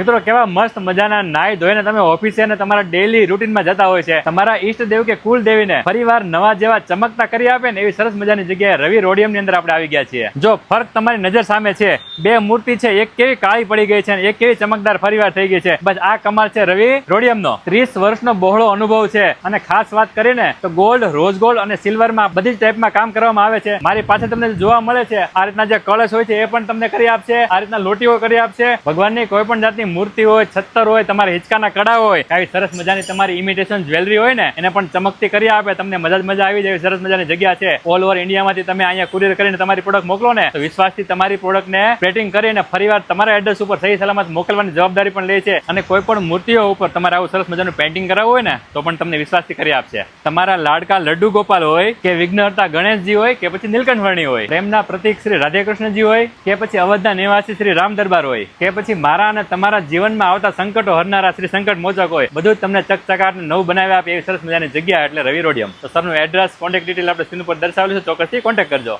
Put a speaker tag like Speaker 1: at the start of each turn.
Speaker 1: મિત્રો, કેવા મસ્ત મજાના નાઈ ધોઈને તમે ઓફિસે અને તમારા ડેલી રૂટીનમાં જતા હોય છે. તમારા ઈષ્ટ દેવ કે કુલ દેવીને ફરીવાર નવા જેવા ચમકતા કરી આપે ને એવી સરસ મજાની જગ્યાએ રવિ રોડિયમની અંદર આપણે આવી ગયા છીએ. જો ફર્ક તમારી નજર સામે છે, બે મૂર્તિ છે, એક કેવી કાળી પડી ગઈ છે એક કેવી ચમકદાર ફરીવાર થઈ ગઈ છે. બસ આ કમાલ છે રવિ રોડિયમ નો ત્રીસ વર્ષનો બહોળો અનુભવ છે. અને ખાસ વાત કરીને તો ગોલ્ડ રોઝ ગોલ્ડ અને સિલ્વરમાં બધી જ ટાઈપમાં કામ કરવામાં આવે છે. મારી પાસે તમને જોવા મળે છે, આ રીતના જે કળશ હોય છે એ પણ તમને કરી આપશે, આ રીતના લોટીઓ કરી આપશે. ભગવાનની કોઈ પણ જાતની મૂર્તિ હોય, છત્તર હોય, તમારા હિંચકાના કડા હોય, આવી સરસ મજાની તમારી ઇમિટેશન જ્વેલરી હોય ને, એને પણ ચમકતી કરી આપે, તમને મજા જ મજા આવી જાય સરસ મજાની જગ્યા છે. ઓલ ઓવર ઇન્ડિયામાંથી તમે અહીંયા કુરિયર કરીને તમારી પ્રોડક્ટ મોકલો ને, તો વિશ્વાસથી તમારી પ્રોડક્ટને પેટિંગ કરીને ફરીવાર તમારા એડ્રેસ ઉપર સહી સલામત મોકલવાની જવાબદારી પણ લે છે. અને કોઈ પણ મૂર્તિઓ ઉપર તમારે આવું સરસ મજાનું પેન્ટિંગ કરાવવું હોય ને, તો પણ તમને વિશ્વાસથી કરી આપશે. તમારા લાડકા લડ્ડુ ગોપાલ હોય, કે વિઘ્નહર્તા ગણેશજી હોય, કે પછી નીલકંઠ વર્ણી હોય, પ્રેમના પ્રતિક શ્રી રાધેકૃષ્ણજી હોય, કે પછી અવધના નિવાસી શ્રી રામ દરબાર હોય, કે પછી મારા અને તમારા જીવનમાં આવતા સંકટો હરનારા શ્રી સંકટ મોચક હોય. બધું જ તમને ચકચકાટ નવું બનાવી આપે એવી સરસ મજાની જગ્યા એટલે રવિ રોડિયમ. તો સરનું એડ્રેસ કોન્ટેક્ટ ડિટેલ આપણે સ્ક્રીન ઉપર દર્શાવેલું છે. ચોક્કસથી કોન્ટેક્ટ કરજો.